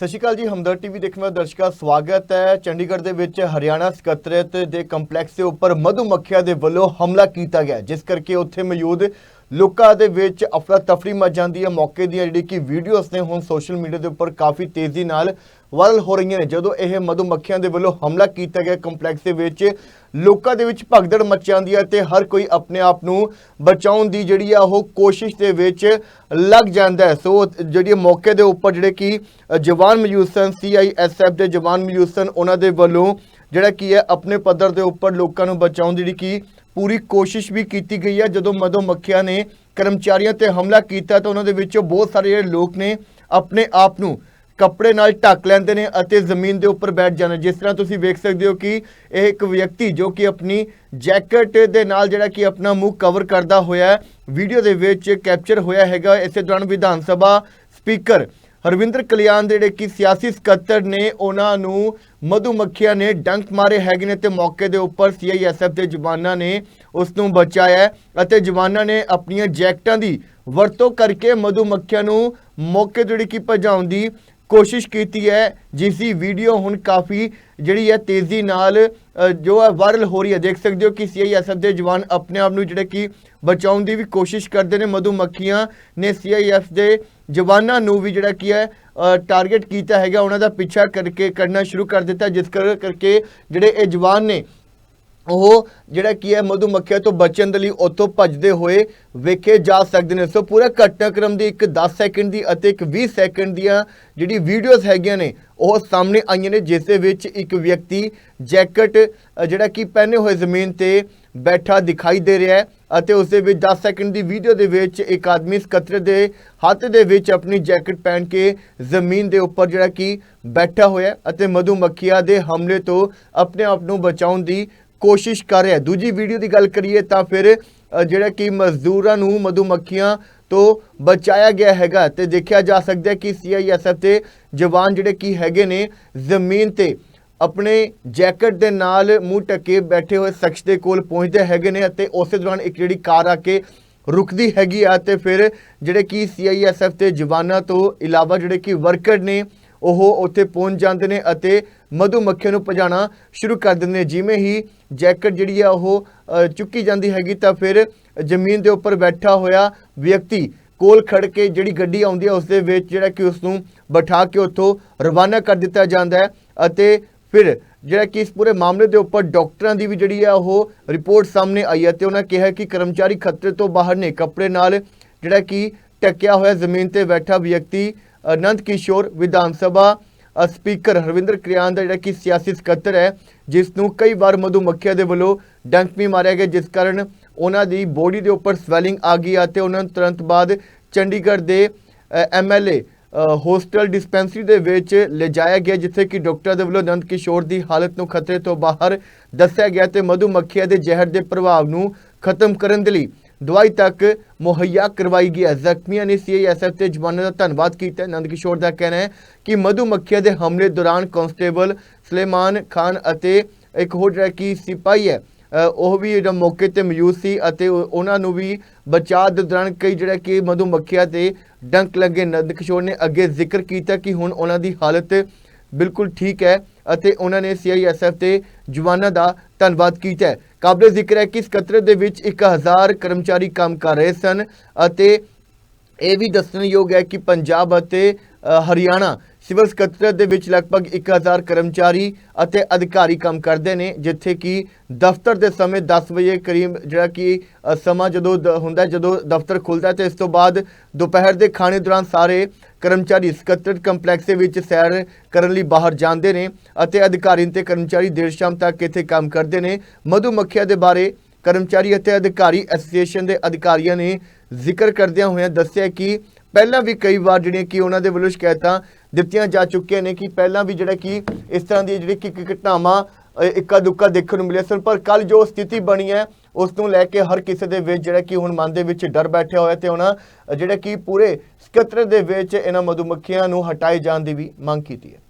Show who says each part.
Speaker 1: ਸਤਿ ਸ਼੍ਰੀ ਅਕਾਲ ਜੀ ਹਮਦਰ ਟੀਵੀ ਦੇਖਣ ਵਾਲੇ ਦਰਸ਼ਕਾਂ ਸਵਾਗਤ ਹੈ। ਚੰਡੀਗੜ੍ਹ ਦੇ ਵਿੱਚ ਹਰਿਆਣਾ ਸਕੱਤਰੇਤ ਦੇ ਕੰਪਲੈਕਸ ਦੇ ਉੱਪਰ ਮਧੂ ਮੱਖੀਆਂ ਦੇ ਵੱਲੋਂ ਹਮਲਾ ਕੀਤਾ ਗਿਆ, ਜਿਸ ਕਰਕੇ ਉੱਥੇ ਮੌਜੂਦ ਲੋਕਾਂ ਦੇ ਵਿੱਚ ਅਫਰਾ ਤਫਰੀ ਮਚ ਜਾਂਦੀ ਹੈ। ਮੌਕੇ ਦੀਆਂ ਜਿਹੜੀ ਕਿ ਵੀਡੀਓਜ਼ ਨੇ ਹੁਣ ਸੋਸ਼ਲ ਮੀਡੀਆ ਦੇ ਉੱਪਰ ਕਾਫੀ ਤੇਜ਼ੀ ਨਾਲ ਵਾਇਰਲ ਹੋ ਰਹੀਆਂ ਨੇ। ਜਦੋਂ ਇਹ ਮਧੂਮੱਖੀਆਂ ਦੇ ਵੱਲੋਂ ਹਮਲਾ ਕੀਤਾ ਗਿਆ ਕੰਪਲੈਕਸ ਦੇ ਵਿੱਚ, ਲੋਕਾਂ ਦੇ ਵਿੱਚ ਭਗਦੜ ਮਚ ਜਾਂਦੀ ਹੈ ਤੇ ਹਰ ਕੋਈ ਆਪਣੇ ਆਪ ਨੂੰ ਬਚਾਉਣ ਦੀ ਜਿਹੜੀ ਆ ਉਹ ਕੋਸ਼ਿਸ਼ ਦੇ ਵਿੱਚ ਲੱਗ ਜਾਂਦਾ ਹੈ। ਸੋ ਜਿਹੜੀ ਮੌਕੇ ਦੇ ਉੱਪਰ ਜਿਹੜੇ ਕਿ ਜਵਾਨ ਮੌਜੂਦ ਸਨ ਸੀਆਈਐਸਐਫ ਦੇ ਜਵਾਨ ਮੌਜੂਦ ਸਨ, ਉਹਨਾਂ ਦੇ ਵੱਲੋਂ ਜਿਹੜਾ ਕੀ ਹੈ, ਆਪਣੇ ਪੱਧਰ ਦੇ ਉੱਪਰ ਲੋਕਾਂ ਨੂੰ ਬਚਾਉਣ ਦੀ ਜਿਹੜੀ ਕਿ ਪੂਰੀ ਕੋਸ਼ਿਸ਼ ਵੀ ਕੀਤੀ ਗਈ ਹੈ। ਜਦੋਂ ਮਧੋ ਮੱਖੀਆਂ ਨੇ ਕਰਮਚਾਰੀਆਂ ਤੇ ਹਮਲਾ ਕੀਤਾ ਤਾਂ ਉਹਨਾਂ ਦੇ ਵਿੱਚੋਂ ਬਹੁਤ ਸਾਰੇ ਜਿਹੜੇ ਲੋਕ ਨੇ ਆਪਣੇ ਆਪ ਨੂੰ ਕੱਪੜੇ ਨਾਲ ਢੱਕ ਲੈਂਦੇ ਨੇ ਅਤੇ ਜ਼ਮੀਨ ਦੇ ਉੱਪਰ ਬੈਠ ਜਾਂਦੇ ਜਿਸ ਤਰ੍ਹਾਂ ਤੁਸੀਂ ਵੇਖ ਸਕਦੇ ਹੋ ਕਿ ਇਹ ਇੱਕ ਵਿਅਕਤੀ ਜੋ ਕਿ ਆਪਣੀ ਜੈਕਟ ਦੇ ਨਾਲ ਜਿਹੜਾ ਕਿ ਆਪਣਾ ਮੂੰਹ ਕਵਰ ਕਰਦਾ ਹੋਇਆ ਵੀਡੀਓ ਦੇ ਵਿੱਚ ਕੈਪਚਰ ਹੋਇਆ ਹੈਗਾ। ਇਸੇ ਦੌਰਾਨ ਵਿਧਾਨ ਸਭਾ ਸਪੀਕਰ ਹਰਵਿੰਦਰ ਕਲਿਆਣ ਜਿਹੜੇ ਕਿ ਸਿਆਸੀ ਸਕੱਤਰ ਨੇ, ਉਹਨਾਂ ਨੂੰ ਮਧੂਮੱਖੀਆਂ ਨੇ ਡੰਕ ਮਾਰੇ ਹੈਗੇ ਨੇ ਤੇ ਮੌਕੇ ਦੇ ਉੱਪਰ ਸੀਆਈਐਸਐਫ ਦੇ ਜਵਾਨਾਂ ਨੇ ਉਸ ਨੂੰ ਬਚਾਇਆ ਅਤੇ ਜਵਾਨਾਂ ਨੇ ਆਪਣੀਆਂ ਜੈਕਟਾਂ ਦੀ ਵਰਤੋਂ ਕਰਕੇ ਮਧੂਮੱਖੀਆਂ ਨੂੰ ਮੌਕੇ ਤੋਂ ਜਿਹੜੀ ਕਿ ਭਜਾਉਣ ਦੀ ਕੋਸ਼ਿਸ਼ ਕੀਤੀ ਹੈ, ਜਿਸ ਦੀ ਵੀਡੀਓ ਹੁਣ ਕਾਫੀ ਜਿਹੜੀ ਹੈ ਤੇਜ਼ੀ ਨਾਲ ਜੋ ਹੈ ਵਾਇਰਲ ਹੋ ਰਹੀ ਹੈ। ਦੇਖ ਸਕਦੇ ਹੋ ਕਿ ਸੀਆਈਐਸਐਫ ਦੇ ਜਵਾਨ ਆਪਣੇ ਆਪ ਨੂੰ ਜਿਹੜੇ ਕਿ ਬਚਾਉਣ ਦੀ ਵੀ ਕੋਸ਼ਿਸ਼ ਕਰਦੇ ਨੇ। ਮਧੂ ਮੱਖੀਆਂ ਨੇ ਸੀਆਈਐਫ ਦੇ ਜਵਾਨਾਂ ਨੂੰ ਵੀ ਜਿਹੜਾ ਕੀ ਹੈ ਟਾਰਗੇਟ ਕੀਤਾ ਹੈਗਾ। ਉਹਨਾਂ ਦਾ ਪਿੱਛਾ ਕਰਕੇ ਕਰਨਾ ਸ਼ੁਰੂ ਕਰ ਦਿੱਤਾ, ਜਿਸ ਕਰ- ਕਰਕੇ ਜਿਹੜੇ ਇਹ ਜਵਾਨ ਨੇ ਉਹ ਜਿਹੜਾ ਕੀ ਹੈ, ਮਧੂਮੱਖੀਆਂ ਤੋਂ ਬਚਣ ਦੇ ਲਈ ਉੱਥੋਂ ਭੱਜਦੇ ਹੋਏ ਵੇਖੇ ਜਾ ਸਕਦੇ ਨੇ। ਸੋ ਪੂਰਾ ਘਟਨਾਕ੍ਰਮ ਦੀ ਇੱਕ 10 ਸੈਕਿੰਡ ਦੀ ਅਤੇ ਇੱਕ 20 ਸੈਕਿੰਡ ਦੀਆਂ ਜਿਹੜੀ ਵੀਡੀਓਜ਼ ਹੈਗੀਆਂ ਨੇ, ਉਹ ਸਾਹਮਣੇ ਆਈਆਂ ਨੇ, ਜਿਸ ਦੇ ਵਿੱਚ ਇੱਕ ਵਿਅਕਤੀ ਜੈਕਟ ਜਿਹੜਾ ਕਿ ਪਹਿਨੇ ਹੋਏ ਜ਼ਮੀਨ ਤੇ ਬੈਠਾ ਦਿਖਾਈ ਦੇ ਰਿਹਾ ਹੈ ਅਤੇ ਉਸ ਦੇ ਵਿੱਚ 10 ਸੈਕਿੰਡ ਦੀ ਵੀਡੀਓ ਦੇ ਵਿੱਚ ਇੱਕ ਆਦਮੀ ਸਕੱਤਰ ਦੇ ਹੱਥ ਦੇ ਵਿੱਚ ਆਪਣੀ ਜੈਕਟ ਪਹਿਨ ਕੇ ਜ਼ਮੀਨ ਦੇ ਉੱਪਰ ਜਿਹੜਾ ਕਿ ਬੈਠਾ ਹੋਇਆ ਅਤੇ ਮਧੂਮੱਖੀਆਂ ਦੇ ਹਮਲੇ ਤੋਂ ਆਪਣੇ ਆਪ ਨੂੰ ਬਚਾਉਣ ਦੀ ਕੋਸ਼ਿਸ਼ ਕਰ ਰਿਹਾ ਦੂਜੀ ਵੀਡੀਓ ਦੀ ਗੱਲ ਕਰੀਏ ਤਾਂ ਫਿਰ ਜਿਹੜਾ ਕਿ ਮਜ਼ਦੂਰਾਂ ਨੂੰ ਮਧੂਮੱਖੀਆਂ ਤੋਂ ਬਚਾਇਆ ਗਿਆ ਹੈਗਾ ਤੇ ਦੇਖਿਆ ਜਾ ਸਕਦਾ ਹੈ ਕਿ ਸੀਆਈਐਸਐਫ ਦੇ ਜਵਾਨ ਜਿਹੜੇ ਕੀ ਹੈਗੇ ਨੇ, ਜ਼ਮੀਨ ਤੇ ਆਪਣੇ ਜੈਕਟ ਦੇ ਨਾਲ ਮੂੰਹ ਢੱਕੇ ਬੈਠੇ ਹੋਏ ਸ਼ਖਸ ਦੇ ਕੋਲ ਪਹੁੰਚਦੇ ਹੈਗੇ ਨੇ ਅਤੇ ਉਸੇ ਦੌਰਾਨ ਇੱਕ ਜਿਹੜੀ ਕਾਰ ਆ ਕੇ ਰੁਕਦੀ ਹੈਗੀ ਆ ਤੇ ਫਿਰ ਜਿਹੜੇ ਕਿ ਸੀਆਈਐਸਐਫ ਦੇ ਜਵਾਨਾਂ ਤੋਂ ਇਲਾਵਾ ਜਿਹੜੇ ਕਿ ਵਰਕਰ ਨੇ, ਉਹ ਉੱਥੇ ਪਹੁੰਚ ਜਾਂਦੇ ਨੇ ਅਤੇ ਮਧੂ ਮੱਖੀਆਂ ਨੂੰ ਭਜਾਣਾ ਸ਼ੁਰੂ ਕਰ ਦਿੰਦੇ ਨੇ। ਜਿਵੇਂ ਹੀ ਜੈਕਟ ਜਿਹੜੀ ਆ ਉਹ ਚੁੱਕੀ ਜਾਂਦੀ ਹੈਗੀ ਤਾਂ ਫਿਰ ਜ਼ਮੀਨ ਦੇ ਉੱਪਰ ਬੈਠਾ ਹੋਇਆ ਵਿਅਕਤੀ ਕੋਲ ਖੜ ਕੇ ਜਿਹੜੀ ਗੱਡੀ ਆਉਂਦੀ ਹੈ ਉਸ ਦੇ ਵਿੱਚ ਜਿਹੜਾ ਕਿ ਉਸ ਨੂੰ ਬਿਠਾ ਕੇ ਉੱਥੋਂ ਰਵਾਨਾ ਕਰ ਦਿੱਤਾ ਜਾਂਦਾ ਹੈ ਅਤੇ ਫਿਰ ਜਿਹੜਾ ਕਿ ਇਸ ਪੂਰੇ ਮਾਮਲੇ ਦੇ ਉੱਪਰ ਡਾਕਟਰਾਂ ਦੀ ਵੀ ਜਿਹੜੀ ਆ ਉਹ ਰਿਪੋਰਟ ਸਾਹਮਣੇ ਆਈ ਹੈ ਤੇ ਉਹਨਾਂ ਕਿਹਾ ਕਿ ਕਰਮਚਾਰੀ ਖਤਰੇ ਤੋਂ ਬਾਹਰ ਨੇ। ਕੱਪੜੇ ਨਾਲ ਜਿਹੜਾ ਕਿ ਟਕਿਆ ਹੋਇਆ ਜ਼ਮੀਨ ਤੇ ਬੈਠਾ ਵਿਅਕਤੀ ਅਨੰਤ ਕਿਸ਼ੋਰ ਵਿਧਾਨ ਸਭਾ ਸਪੀਕਰ ਹਰਵਿੰਦਰ ਕਲਿਆਣ ਦਾ ਜਿਹੜਾ ਕਿ ਸਿਆਸੀ ਸਕੱਤਰ ਹੈ, ਜਿਸ ਨੂੰ ਕਈ ਵਾਰ ਮਧੂਮੱਖੀਆਂ ਦੇ ਵੱਲੋਂ ਡੰਕ ਵੀ ਮਾਰਿਆ ਗਿਆ, ਜਿਸ ਕਾਰਨ ਉਹਨਾਂ ਦੀ ਬੋਡੀ ਦੇ ਉੱਪਰ ਸਵੈਲਿੰਗ ਆ ਗਈ ਅਤੇ ਉਹਨਾਂ ਨੂੰ ਤੁਰੰਤ ਬਾਅਦ ਚੰਡੀਗੜ੍ਹ ਦੇ ਐਮਐਲਏ ਹੋਸਟਲ ਡਿਸਪੈਂਸਰੀ ਦੇ ਵਿੱਚ ਲਿਜਾਇਆ ਗਿਆ, ਜਿੱਥੇ ਕਿ ਡਾਕਟਰ ਦੇ ਵੱਲੋਂ ਨੰਦ ਕਿਸ਼ੋਰ ਦੀ ਹਾਲਤ ਨੂੰ ਖਤਰੇ ਤੋਂ ਬਾਹਰ ਦੱਸਿਆ ਗਿਆ ਤੇ ਮਧੂਮੱਖੀਆਂ ਦੇ ਜ਼ਹਿਰ ਦੇ ਪ੍ਰਭਾਵ ਨੂੰ ਖਤਮ ਕਰਨ ਦੇ ਲਈ ਦਵਾਈ ਤੱਕ ਮੁਹੱਈਆ ਕਰਵਾਈ ਗਈ ਹੈ। ਜ਼ਖਮੀਆਂ ਨੇ ਸੀਆਈਐਸਐਫ ਤੇ ਜਵਾਨਾਂ ਦਾ ਧੰਨਵਾਦ ਕੀਤਾ। ਨੰਦ ਕਿਸ਼ੋਰ ਦਾ ਕਹਿਣਾ ਹੈ ਕਿ ਮਧੂ ਮੱਖੀਆਂ ਦੇ ਹਮਲੇ ਦੌਰਾਨ ਕਾਂਸਟੇਬਲ ਸਲੇਮਾਨ ਖਾਨ ਅਤੇ ਇੱਕ ਹੋਰ ਜਿਹੜਾ ਕਿ ਸਿਪਾਹੀ ਹੈ ਉਹ ਵੀ ਜਿਹੜਾ ਮੌਕੇ ਤੇ ਮੌਜੂਦ ਸੀ ਅਤੇ ਉਹਨਾਂ ਨੂੰ ਵੀ ਬਚਾਅ ਦੇ ਦੌਰਾਨ ਕਈ ਜਿਹੜਾ ਕਿ ਮਧੂ ਮੱਖੀਆਂ ਤੇ ਡੰਕ ਲੱਗੇ। ਨੰਦ ਕਿਸ਼ੋਰ ਨੇ ਅੱਗੇ ਜ਼ਿਕਰ ਕੀਤਾ ਕਿ ਹੁਣ ਉਹਨਾਂ ਦੀ ਹਾਲਤ ਬਿਲਕੁਲ ਠੀਕ ਹੈ। ਅਤੇ ਉਹਨਾਂ ਨੇ ਸੀਆਈਐਸਐਫ ਦੇ ਜਵਾਨਾਂ ਦਾ ਧੰਨਵਾਦ ਕੀਤਾ ਹੈ। ਕਾਬਲੇ ਜ਼ਿਕਰ ਹੈ ਕਿ ਸਕੱਤਰ ਦੇ ਵਿੱਚ 1000 ਕਰਮਚਾਰੀ ਕੰਮ ਕਰ ਰਹੇ ਸਨ ਅਤੇ ਇਹ ਵੀ ਦੱਸਣਯੋਗ ਹੈ ਕਿ ਪੰਜਾਬ ਅਤੇ ਅ, ਹਰਿਆਣਾ ਸਿਵਲ ਸਕੱਤਰੇਤ ਦੇ ਵਿੱਚ ਲਗਭਗ 1000 ਕਰਮਚਾਰੀ ਅਤੇ ਅਧਿਕਾਰੀ ਕੰਮ ਕਰਦੇ ਨੇ, ਜਿੱਥੇ ਕਿ ਦਫ਼ਤਰ ਦੇ ਸਮੇਂ 10 ਵਜੇ ਕਰੀਬ ਜਿਹੜਾ ਕਿ ਸਮਾਂ ਜਦੋਂ ਦ- ਹੁੰਦਾ ਜਦੋਂ ਦਫ਼ਤਰ ਖੁੱਲਦਾ ਹੈ ਤੇ ਇਸ ਤੋਂ ਬਾਅਦ ਦੁਪਹਿਰ ਦੇ ਖਾਣੇ ਦੌਰਾਨ ਸਾਰੇ ਕਰਮਚਾਰੀ ਸਕੱਤਰੇਤ ਕੰਪਲੈਕਸ ਦੇ ਵਿੱਚ ਸੈਰ ਕਰਨ ਲਈ ਬਾਹਰ ਜਾਂਦੇ ਨੇ ਅਤੇ ਅਧਿਕਾਰੀ ਤੇ ਕਰਮਚਾਰੀ ਦੇਰ ਸ਼ਾਮ ਤੱਕ ਇੱਥੇ ਕੰਮ ਕਰਦੇ ਨੇ। ਮਧੂ ਮੱਖੀਆਂ ਦੇ ਬਾਰੇ ਕਰਮਚਾਰੀ ਅਤੇ ਅਧਿਕਾਰੀ ਐਸੋਸੀਏਸ਼ਨ ਦੇ ਅਧਿਕਾਰੀਆਂ ਨੇ ਜ਼ਿਕਰ ਕਰਦਿਆਂ ਹੋਇਆਂ ਦੱਸਿਆ ਕਿ ਪਹਿਲਾਂ ਵੀ ਕਈ ਵਾਰ ਜਿਹੜੀਆਂ ਕਿ ਉਹਨਾਂ ਦੇ ਵੱਲੋਂ ਸ਼ਿਕਾਇਤਾਂ ਦਿੱਤੀਆਂ ਜਾ ਚੁੱਕੀਆਂ ਨੇ ਕਿ ਪਹਿਲਾਂ ਵੀ ਜਿਹੜਾ ਕਿ ਇਸ ਤਰ੍ਹਾਂ ਦੀ ਜਿਹੜੀ ਕਿ ਕਿ ਘਟਨਾਵਾਂ ਇੱਕਾ ਦੁੱਕਾ ਦੇਖਣ ਨੂੰ ਮਿਲਿਆ ਸਨ, ਪਰ ਕੱਲ ਜੋ ਸਥਿਤੀ ਬਣੀ ਹੈ, ਉਸ ਨੂੰ ਲੈ ਕੇ ਹਰ ਕਿਸੇ ਦੇ ਵਿੱਚ ਜਿਹੜਾ ਕਿ ਹੁਣ ਮਨ ਦੇ ਵਿੱਚ ਡਰ ਬੈਠਿਆ ਹੋਇਆ ਤੇ ਉਹਨਾਂ ਜਿਹੜਾ ਕਿ ਪੂਰੇ ਸਕੱਤਰ ਦੇ ਵਿੱਚ ਇਹਨਾਂ ਮਧੂਮੱਖੀਆਂ ਨੂੰ ਹਟਾਏ ਜਾਣ ਦੀ ਵੀ ਮੰਗ ਕੀਤੀ ਹੈ।